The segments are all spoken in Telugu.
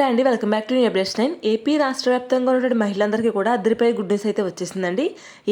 నమస్తే అండి. Welcome back to new updates nine. AP రాష్ట్ర వ్యాప్తంగా ఉన్నటువంటి మహిళలందరికీ కూడా అద్దరిపై గుడ్ న్యూస్ అయితే వచ్చేసిందండి.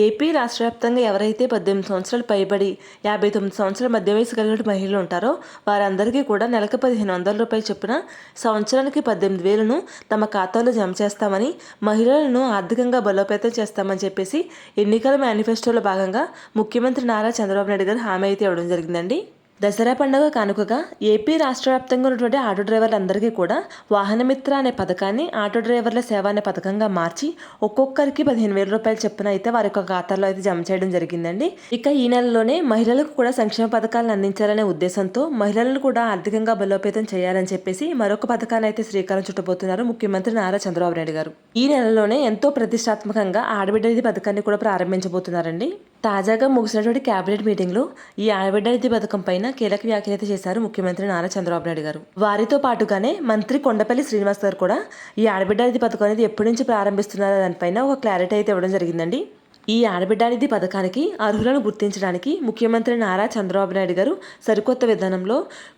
ఏపీ రాష్ట్ర వ్యాప్తంగా ఎవరైతే పద్దెనిమిది సంవత్సరాలు పైబడి యాభై తొమ్మిది సంవత్సరాల మధ్య వయసు కలిగిన మహిళలు ఉంటారో వారందరికీ కూడా నెలకు పదిహేను వందల రూపాయలు చొప్పున సంవత్సరానికి పద్దెనిమిది వేలను తమ ఖాతాలో జమ చేస్తామని మహిళలను ఆర్థికంగా బలోపేతం చేస్తామని చెప్పేసి ఎన్నికల మేనిఫెస్టోలో భాగంగా ముఖ్యమంత్రి నారా చంద్రబాబు నాయుడు గారు హామీ అయితే ఇవ్వడం జరిగిందండి. దసరా పండుగ కానుకగా ఏపీ రాష్ట్ర వ్యాప్తంగా ఉన్నటువంటి ఆటో డ్రైవర్లందరికీ కూడా వాహనమిత్ర అనే పథకాన్ని ఆటో డ్రైవర్ల సేవ అనే పథకంగా మార్చి ఒక్కొక్కరికి పదిహేను వేల రూపాయలు చొప్పున అయితే వారి యొక్క ఖాతాలో అయితే జమ చేయడం జరిగిందండి. ఇక ఈ నెలలోనే మహిళలకు కూడా సంక్షేమ పథకాలను అందించాలనే ఉద్దేశంతో మహిళలను కూడా ఆర్థికంగా బలోపేతం చేయాలని చెప్పేసి మరొక పథకాన్ని అయితే శ్రీకారం చుట్టబోతున్నారు ముఖ్యమంత్రి నారా చంద్రబాబు నాయుడు గారు. ఈ నెలలోనే ఎంతో ప్రతిష్టాత్మకంగా ఆడబిడ్డ నిధి పథకాన్ని కూడా ప్రారంభించబోతున్నారండి. తాజాగా ముగిసినటువంటి కేబినెట్ మీటింగ్లో ఈ ఆడబిడ్డ నిధి పథకం పైన కీలక వ్యాఖ్యలు అయితే చేశారు ముఖ్యమంత్రి నారా చంద్రబాబు నాయుడు గారు. వారితో పాటుగానే మంత్రి కొండపల్లి శ్రీనివాస్ గారు కూడా ఈ ఆడబిడ్డ నిధి పథకం అనేది ఎప్పటి నుంచి ప్రారంభిస్తున్నారో దానిపైన ఒక క్లారిటీ అయితే ఇవ్వడం జరిగిందండి. ఈ ఆడబిడ్డ నిధి పథకానికి అర్హులను గుర్తించడానికి ముఖ్యమంత్రి నారా చంద్రబాబు నాయుడు గారు సరికొత్త విధానంలో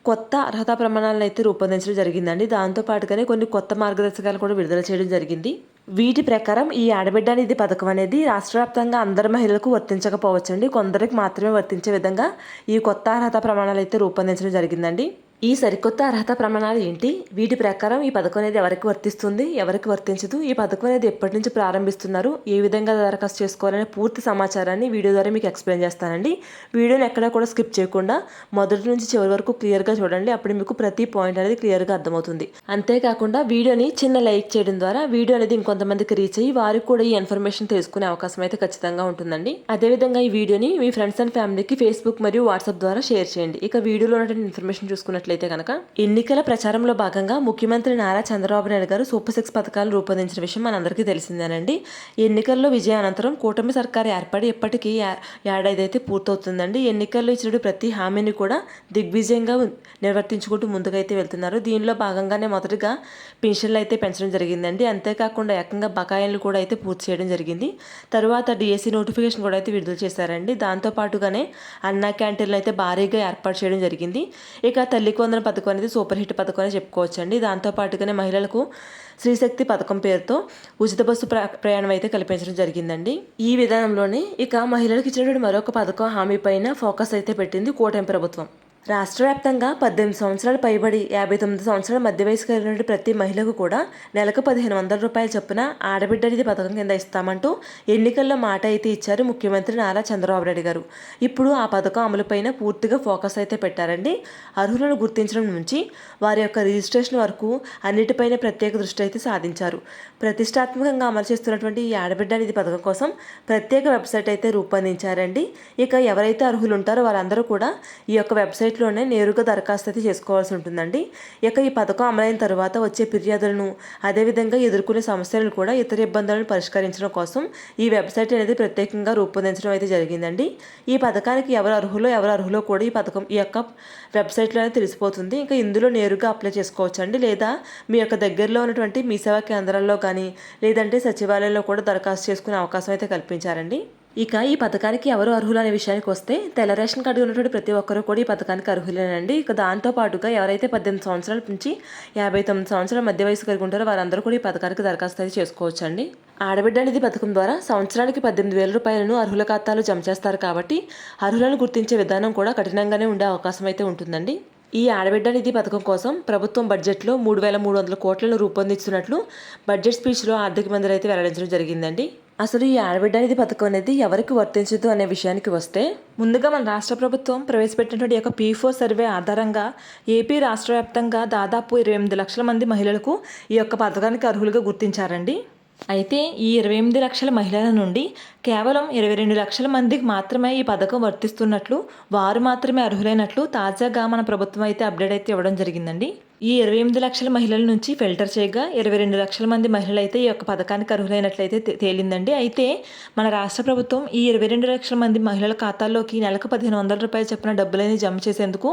కొత్త అర్హత ప్రమాణాలను అయితే రూపొందించడం జరిగిందండి. దాంతో పాటుగానే కొన్ని కొత్త మార్గదర్శకాలు కూడా విడుదల చేయడం జరిగింది. వీటి ప్రకారం ఈ ఆడబిడ్డ నిధి పథకం అనేది రాష్ట్ర వ్యాప్తంగా అందరి మహిళలకు వర్తించకపోవచ్చండి. కొందరికి మాత్రమే వర్తించే విధంగా ఈ కొత్త అర్హత ప్రమాణాలు అయితే రూపొందించడం జరిగిందండి. ఈ సరికొత్త అర్హత ప్రమాణాలు ఏంటి? వీటి ప్రకారం ఈ పథకం అనేది ఎవరికి వర్తిస్తుంది? ఎవరికి వర్తించదు? ఈ పథకం అనేది ఎప్పటి నుంచి ప్రారంభిస్తున్నారు? ఏ విధంగా దరఖాస్తు చేసుకోవాలనే పూర్తి సమాచారాన్ని వీడియో ద్వారా మీకు ఎక్స్ప్లెయిన్ చేస్తానండి. వీడియోని ఎక్కడా కూడా స్కిప్ చేయకుండా మొదటి నుంచి చివరి వరకు క్లియర్గా చూడండి. అప్పుడు మీకు ప్రతి పాయింట్ అనేది క్లియర్గా అర్థమవుతుంది. అంతేకాకుండా వీడియోని చిన్న లైక్ చేయడం ద్వారా వీడియో అనేది ఇంకొంతమందికి రీచ్ అయ్యి వారికి కూడా ఈ ఇన్ఫర్మేషన్ తెలుసుకునే అవకాశం అయితే ఖచ్చితంగా ఉంటుందండి. అదేవిధంగా ఈ వీడియోని మీ ఫ్రెండ్స్ అండ్ ఫ్యామిలీకి ఫేస్బుక్ మరియు వాట్సాప్ ద్వారా షేర్ చేయండి. ఇక వీడియోలో ఉన్నటువంటి ఇన్ఫర్మేషన్ చూసుకున్నట్లయితే కనుక ఎన్నికల ప్రచారంలో భాగంగా ముఖ్యమంత్రి నారా చంద్రబాబు నాయుడు గారు సూపర్ సిక్స్ పథకాలు రూపొందించిన విషయం మనందరికీ తెలిసిందేనండి. ఎన్నికల్లో విజయానంతరం కూటమి సర్కారు ఏర్పడి ఇప్పటికీ ఏడాది అయితే పూర్తవుతుందండి. ఎన్నికల్లో ఇచ్చిన ప్రతి హామీని కూడా దిగ్విజయంగా నిర్వర్తించుకుంటూ ముందుకైతే వెళ్తున్నారు. దీనిలో భాగంగానే మొదటగా పెన్షన్లు అయితే పెంచడం జరిగిందండి. అంతేకాకుండా ఏకంగా బకాయిలు కూడా అయితే పూర్తి చేయడం జరిగింది. తర్వాత డిఎస్సి నోటిఫికేషన్ కూడా అయితే విడుదల చేశారండి. దాంతో పాటుగానే అన్నా క్యాంటీన్లు అయితే భారీగా ఏర్పాటు చేయడం జరిగింది. ఇక తల్లి వందన పథకం అనేది సూపర్ హిట్ పథకం అని చెప్పుకోవచ్చండి. దాంతో పాటుగానే మహిళలకు శ్రీశక్తి పథకం పేరుతో ఉచిత బస్సు ప్ర ప్రయాణం అయితే కల్పించడం జరిగిందండి. ఈ విధానంలోనే ఇక మహిళలకు ఇచ్చినటువంటి మరొక పథకం హామీ పైన ఫోకస్ అయితే పెట్టింది కూటమి ప్రభుత్వం. రాష్ట్ర వ్యాప్తంగా పద్దెనిమిది సంవత్సరాలు పైబడి యాభై తొమ్మిది సంవత్సరాల మధ్య వయసు కలిగిన ప్రతి మహిళకు కూడా నెలకు పదిహేను వందల రూపాయల చొప్పున ఆడబిడ్డ నిధి పథకం కింద ఇస్తామంటూ ఎన్నికల్లో మాట అయితే ఇచ్చారు ముఖ్యమంత్రి నారా చంద్రబాబు నాయుడు గారు. ఇప్పుడు ఆ పథకం అమలుపైన పూర్తిగా ఫోకస్ అయితే పెట్టారండి. అర్హులను గుర్తించడం నుంచి వారి యొక్క రిజిస్ట్రేషన్ వరకు అన్నిటిపైన ప్రత్యేక దృష్టి అయితే సాధించారు. ప్రతిష్టాత్మకంగా అమలు చేస్తున్నటువంటి ఈ ఆడబిడ్డ నిధి పథకం కోసం ప్రత్యేక వెబ్సైట్ అయితే రూపొందించారండి. ఇక ఎవరైతే అర్హులు ఉంటారో వారందరూ కూడా ఈ యొక్క వెబ్సైట్ వెబ్సైట్లోనే నేరుగా దరఖాస్తు అయితే చేసుకోవాల్సి ఉంటుందండి. ఇక ఈ పథకం అమలైన తర్వాత వచ్చే ఫిర్యాదులను అదేవిధంగా ఎదుర్కొనే సమస్యలను కూడా ఇతర ఇబ్బందులను పరిష్కరించడం కోసం ఈ వెబ్సైట్ అనేది ప్రత్యేకంగా రూపొందించడం అయితే జరిగిందండి. ఈ పథకానికి ఎవరు అర్హులో ఎవరు అర్హులో కూడా ఈ పథకం ఈ యొక్క వెబ్సైట్లోనే తెలిసిపోతుంది. ఇంకా ఇందులో నేరుగా అప్లై చేసుకోవచ్చండి. లేదా మీ యొక్క దగ్గరలో ఉన్నటువంటి మీ సేవా కేంద్రాల్లో కానీ లేదంటే సచివాలయంలో కూడా దరఖాస్తు చేసుకునే అవకాశం అయితే కల్పించారండి. ఇక ఈ పథకానికి ఎవరు అర్హులు అనే విషయానికి వస్తే తెల్ల రేషన్ కార్డు ఉన్నటువంటి ప్రతి ఒక్కరూ కూడా ఈ పథకానికి అర్హులేనండి. ఇక దాంతో పాటుగా ఎవరైతే పద్దెనిమిది సంవత్సరాల నుంచి యాభై తొమ్మిది సంవత్సరాల మధ్య వయసు కలిగి ఉంటారో వారందరూ కూడా ఈ పథకానికి దరఖాస్తు అయితే చేసుకోవచ్చండి. ఆడబిడ్డ నిధి పథకం ద్వారా సంవత్సరానికి పద్దెనిమిది వేల రూపాయలను అర్హుల ఖాతాలో జమ చేస్తారు కాబట్టి అర్హులను గుర్తించే విధానం కూడా కఠినంగానే ఉండే అవకాశం అయితే ఉంటుందండి. ఈ ఆడబిడ్డ నిధి పథకం కోసం ప్రభుత్వం బడ్జెట్లో మూడు వేల మూడు వందల కోట్లను రూపొందిస్తున్నట్లు బడ్జెట్ స్పీచ్లో ఆర్థిక మంత్రి అయితే వెల్లడించడం జరిగిందండి. అసలు ఈ ఆడబిడ్డ నిధి పథకం అనేది ఎవరికి వర్తించదు అనే విషయానికి వస్తే ముందుగా మన రాష్ట్ర ప్రభుత్వం ప్రవేశపెట్టినటువంటి యొక్క పీ ఫోర్ సర్వే ఆధారంగా ఏపీ రాష్ట్ర వ్యాప్తంగా దాదాపు ఇరవై ఎనిమిది లక్షల మంది మహిళలకు ఈ యొక్క పథకానికి అర్హులుగా గుర్తించారండి. అయితే ఈ ఇరవై ఎనిమిది లక్షల మహిళల నుండి కేవలం ఇరవై రెండు లక్షల మందికి మాత్రమే ఈ పథకం వర్తిస్తున్నట్లు వారు మాత్రమే అర్హులైనట్లు తాజాగా మన ప్రభుత్వం అయితే అప్డేట్ అయితే ఇవ్వడం జరిగిందండి. ఈ ఇరవై ఎనిమిది లక్షల మహిళల నుంచి ఫిల్టర్ చేయగా ఇరవై రెండు లక్షల మంది మహిళలు అయితే ఈ యొక్క పథకానికి అర్హులైనట్లయితే తేలిందండి. అయితే మన రాష్ట్ర ప్రభుత్వం ఈ ఇరవై రెండు లక్షల మంది మహిళల ఖాతాల్లోకి నెలకు పదిహేను వందల రూపాయలు చొప్పున డబ్బులని జమ చేసేందుకు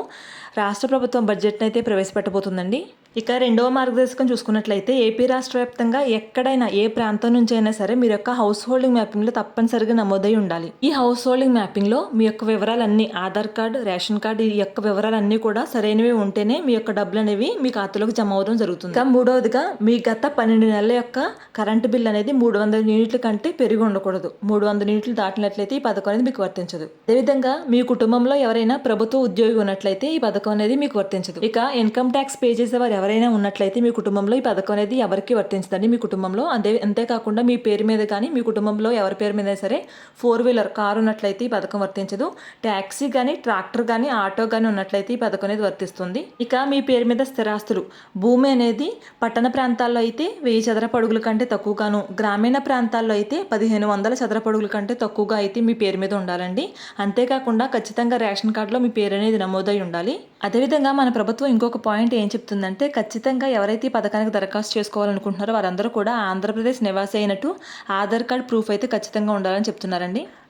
రాష్ట్ర ప్రభుత్వం బడ్జెట్ను అయితే ప్రవేశపెట్టబోతుందండి. ఇక రెండవ మార్గదర్శకం చూసుకున్నట్లయితే ఏపీ రాష్ట్ర వ్యాప్తంగా ఎక్కడైనా ఏ ప్రాంతం నుంచి అయినా సరే మీరు యొక్క హౌస్ హోల్డింగ్ మ్యాపింగ్లో తప్పనిసరిగా నమోదై ఉండాలి. ఈ హౌస్ హోల్డింగ్ మ్యాపింగ్లో మీ యొక్క వివరాలన్నీ ఆధార్ కార్డు రేషన్ కార్డు ఈ యొక్క వివరాలన్నీ కూడా సరైనవి ఉంటేనే మీ యొక్క డబ్బులు అనేవి మీ ఖాతాలోకి జమ అవడం జరుగుతుంది. ఇంకా మూడవదిగా మీ గత పన్నెండు నెలల యొక్క కరెంటు బిల్ అనేది మూడు వందల యూనిట్ల కంటే పెరిగి ఉండకూడదు. మూడు వందల యూనిట్లు దాటినట్లయితే ఈ పథకం అనేది మీకు వర్తించదు. అదేవిధంగా మీ కుటుంబంలో ఎవరైనా ప్రభుత్వ ఉద్యోగి ఉన్నట్లయితే ఈ పథకం అనేది మీకు వర్తించదు. ఇక ఇన్కమ్ ట్యాక్స్ పే చేసే వారు ఎవరైనా ఉన్నట్లయితే మీ కుటుంబంలో ఈ పథకం అనేది ఎవరికి వర్తించదండి? మీ కుటుంబంలో అంతే అంతేకాకుండా మీ పేరు మీద కానీ మీ కుటుంబంలో ఎవరి పేరు మీద సరే ఫోర్ వీలర్ కారు ఉన్నట్లయితే ఈ పథకం వర్తించదు. ట్యాక్సీ కానీ ట్రాక్టర్ కానీ ఆటో కానీ ఉన్నట్లయితే ఈ పథకం అనేది వర్తిస్తుంది. ఇక మీ పేరు మీద స్థిరాస్తులు. భూమి అనేది పట్టణ ప్రాంతాల్లో అయితే వెయ్యి చదరపు అడుగుల కంటే తక్కువగాను. గ్రామీణ ప్రాంతాల్లో అయితే పదిహేను వందల చదరపు అడుగుల కంటే తక్కువగా అయితే మీ పేరు మీద ఉండాలండి. అంతేకాకుండా ఖచ్చితంగా రేషన్ కార్డులో మీ పేరు అనేది నమోదై ఉండాలి. అదేవిధంగా మన ప్రభుత్వం ఇంకొక పాయింట్ ఏం చెప్తుందంటే ఖచ్చితంగా ఎవరైతే ఈ పథకానికి దరఖాస్తు చేసుకోవాలనుకుంటున్నారో వారందరూ కూడా ఆంధ్రప్రదేశ్ నివాసి అయినట్టు ఆధార్ కార్డ్ ప్రూఫ్ అయితే ఖచ్చితంగా ఉండాలని చెప్తున్నారండి.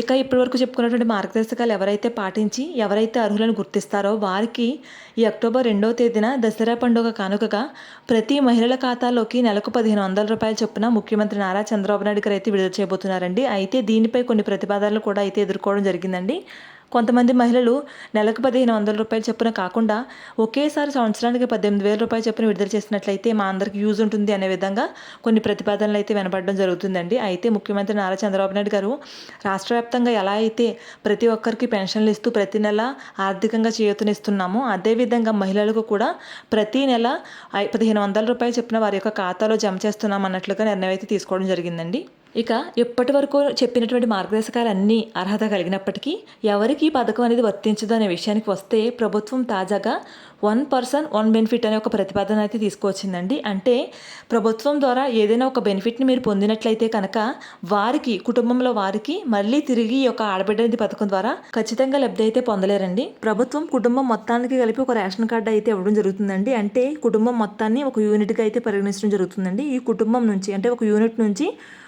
ఇక ఇప్పటివరకు చెప్పుకున్నటువంటి మార్గదర్శకాలు ఎవరైతే పాటించి ఎవరైతే అర్హులను గుర్తిస్తారో వారికి ఈ అక్టోబర్ రెండవ తేదీన దసరా పండుగ కానుకగా ప్రతి మహిళల ఖాతాలోకి నెలకు పదిహేను వందల రూపాయల చొప్పున ముఖ్యమంత్రి నారా చంద్రబాబు నాయుడు గారు అయితే విడుదల చేయబోతున్నారండి. అయితే దీనిపై కొన్ని ప్రతిపాదనలు కూడా అయితే ఎదుర్కోవడం జరిగిందండి. కొంతమంది మహిళలు నెలకు పదిహేను వందల రూపాయలు చొప్పున కాకుండా ఒకేసారి సంవత్సరానికి పద్దెనిమిది వేల రూపాయలు చొప్పున విడుదల చేసినట్లయితే మా అందరికి యూజ్ ఉంటుంది అనే విధంగా కొన్ని ప్రతిపాదనలు అయితే వినపడడం జరుగుతుందండి. అయితే ముఖ్యమంత్రి నారా చంద్రబాబు నాయుడు గారు రాష్ట్ర వ్యాప్తంగా ఎలా అయితే ప్రతి ఒక్కరికి పెన్షన్లు ఇస్తూ ప్రతి నెల ఆర్థికంగా చేయూతనిస్తున్నామో అదేవిధంగా మహిళలకు కూడా ప్రతి నెల పదిహేను వందల రూపాయలు చొప్పున వారి యొక్క ఖాతాలో జమ చేస్తున్నాం అన్నట్లుగా నిర్ణయం అయితే తీసుకోవడం జరిగిందండి. ఇక ఇప్పటి వరకు చెప్పినటువంటి మార్గదర్శకాలు అన్నీ అర్హత కలిగినప్పటికీ ఎవరికి ఈ పథకం అనేది వర్తించదు అనే విషయానికి వస్తే ప్రభుత్వం తాజాగా వన్ పర్సన్ వన్ బెనిఫిట్ అనే ఒక ప్రతిపాదన అయితే తీసుకొచ్చిందండి అంటే ప్రభుత్వం ద్వారా ఏదైనా ఒక బెనిఫిట్ని మీరు పొందినట్లయితే కనుక వారికి కుటుంబంలో వారికి మళ్ళీ తిరిగి ఈ యొక్క ఆడబిడ్డ పథకం ద్వారా ఖచ్చితంగా లబ్ధి అయితే పొందలేరండి. ప్రభుత్వం కుటుంబం మొత్తానికి కలిపి ఒక రేషన్ కార్డు అయితే ఇవ్వడం జరుగుతుందండి. అంటే కుటుంబం మొత్తాన్ని ఒక యూనిట్గా అయితే పరిగణించడం జరుగుతుందండి. ఈ కుటుంబం నుంచి అంటే ఒక యూనిట్ నుంచి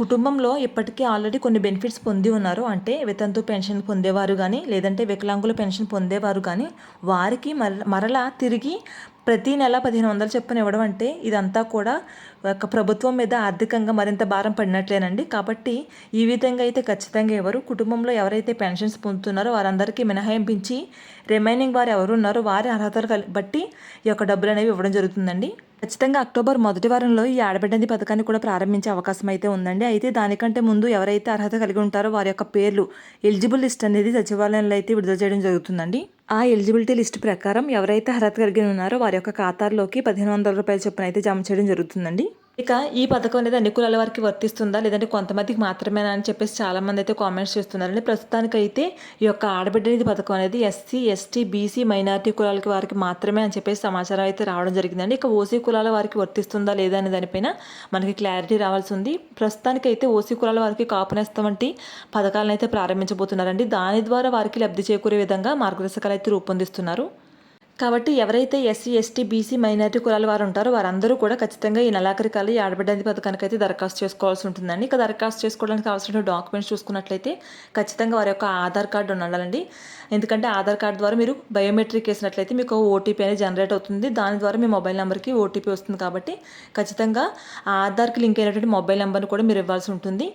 కుటుంబంలో ఇప్పటికీ ఆల్రెడీ కొన్ని బెనిఫిట్స్ పొంది ఉన్నారు. అంటే వితంతు పెన్షన్ పొందేవారు కానీ లేదంటే వికలాంగుల పెన్షన్ పొందేవారు కానీ వారికి మర మరలా తిరిగి ప్రతి నెల పదిహేను వందలు చొప్పున ఇవ్వడం అంటే ఇదంతా కూడా ఒక ప్రభుత్వం మీద ఆర్థికంగా మరింత భారం పడినట్లేనండి. కాబట్టి ఈ విధంగా అయితే ఖచ్చితంగా ఎవరు కుటుంబంలో ఎవరైతే పెన్షన్స్ పొందుతున్నారో వారందరికీ మినహాయింపించి రిమైనింగ్ వారు ఎవరు ఉన్నారో వారి అర్హతలు బట్టి ఈ యొక్క డబ్బులు అనేవి ఇవ్వడం జరుగుతుందండి. ఖచ్చితంగా అక్టోబర్ మొదటి వారంలో ఈ ఆడబిడ్డది పథకాన్ని కూడా ప్రారంభించే అవకాశం అయితే ఉందండి. అయితే దానికంటే ముందు ఎవరైతే అర్హత కలిగి ఉంటారో వారి యొక్క పేర్లు ఎలిజిబుల్ లిస్ట్ అనేది సచివాలయంలో అయితే విడుదల చేయడం జరుగుతుందండి. ఆ ఎలిజిబిలిటీ లిస్ట్ ప్రకారం ఎవరైతే అర్హత కలిగి ఉన్నారో వారి యొక్క ఖాతాల్లోకి పదిహేను వందల రూపాయల చొప్పున అయితే జమ చేయడం జరుగుతుందండి. ఇక ఈ పథకం అనేది అన్ని కులాల వారికి వర్తిస్తుందా? లేదంటే కొంతమందికి మాత్రమేనా అని చెప్పేసి చాలామంది అయితే కామెంట్స్ చేస్తున్నారండి. ప్రస్తుతానికైతే ఈ యొక్క ఆడబిడ్డ నిధి పథకం అనేది ఎస్సీ ఎస్టీ బీసీ మైనారిటీ కులాలకి వారికి మాత్రమే అని చెప్పేసి సమాచారం అయితే రావడం జరిగిందండి. ఇక ఓసీ కులాల వారికి వర్తిస్తుందా లేదా అనే దానిపైన మనకి క్లారిటీ రావాల్సి ఉంది. ప్రస్తుతానికైతే ఓసీ కులాల వారికి కాపునేస్తం వంటి పథకాలను అయితే ప్రారంభించబోతున్నారండి. దాని ద్వారా వారికి లబ్ధి చేకూరే విధంగా మార్గదర్శకాలు అయితే రూపొందిస్తున్నారు. కాబట్టి ఎవరైతే ఎస్సీ ఎస్టీ బీసీ మైనారిటీ కులాల వారు ఉంటారో వారందరూ కూడా ఖచ్చితంగా ఈ నెలాఖరి కాలం ఈ ఆడబిడ్డ పథకానికి అయితే దరఖాస్తు చేసుకోవాల్సి ఉంటుందండి. ఇక దరఖాస్తు చేసుకోవడానికి అవసరమైన డాక్యుమెంట్స్ చూసుకున్నట్లయితే ఖచ్చితంగా వారి యొక్క ఆధార్ కార్డు ఉండాలండి. ఎందుకంటే ఆధార్ కార్డు ద్వారా మీరు బయోమెట్రిక్ వేసినట్లయితే మీకు ఓటీపీ అనేది జనరేట్ అవుతుంది. దాని ద్వారా మీ మొబైల్ నెంబర్కి ఓటీపీ వస్తుంది కాబట్టి ఖచ్చితంగా ఆధార్కి లింక్ అయినటువంటి మొబైల్ నెంబర్ని కూడా మీరు ఇవ్వాల్సి ఉంటుంది.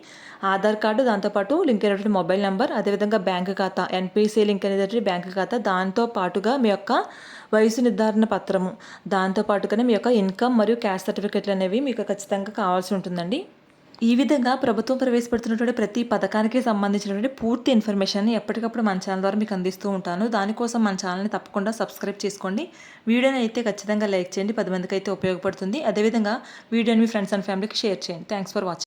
ఆధార్ కార్డు దాంతోపాటు లింక్ అయినటువంటి మొబైల్ నెంబర్ అదేవిధంగా బ్యాంక్ ఖాతా ఎన్పిసి లింక్ అనేటువంటి బ్యాంక్ ఖాతా దాంతో పాటుగా మీ యొక్క వయసు నిర్ధారణ పత్రము. దాంతో పాటుగానే మీ యొక్క ఇన్కమ్ మరియు క్యాష్ సర్టిఫికెట్లు అనేవి మీకు ఖచ్చితంగా కావాల్సి ఉంటుందండి. ఈ విధంగా ప్రభుత్వం ప్రవేశపెడుతున్నటువంటి ప్రతి పథకానికి సంబంధించినటువంటి పూర్తి ఇన్ఫర్మేషన్ ఎప్పటికప్పుడు మన ఛానల్ ద్వారా మీకు అందిస్తూ ఉంటాను. దానికోసం మన ఛానల్ని తప్పకుండా సబ్స్క్రైబ్ చేసుకోండి. వీడియోని అయితే ఖచ్చితంగా లైక్ చేయండి. పది మందికి అయితే ఉపయోగపడుతుంది. అదేవిధంగా వీడియోని మీ ఫ్రెండ్స్ అండ్ ఫ్యామిలీకి షేర్ చేయండి. Thanks for watching.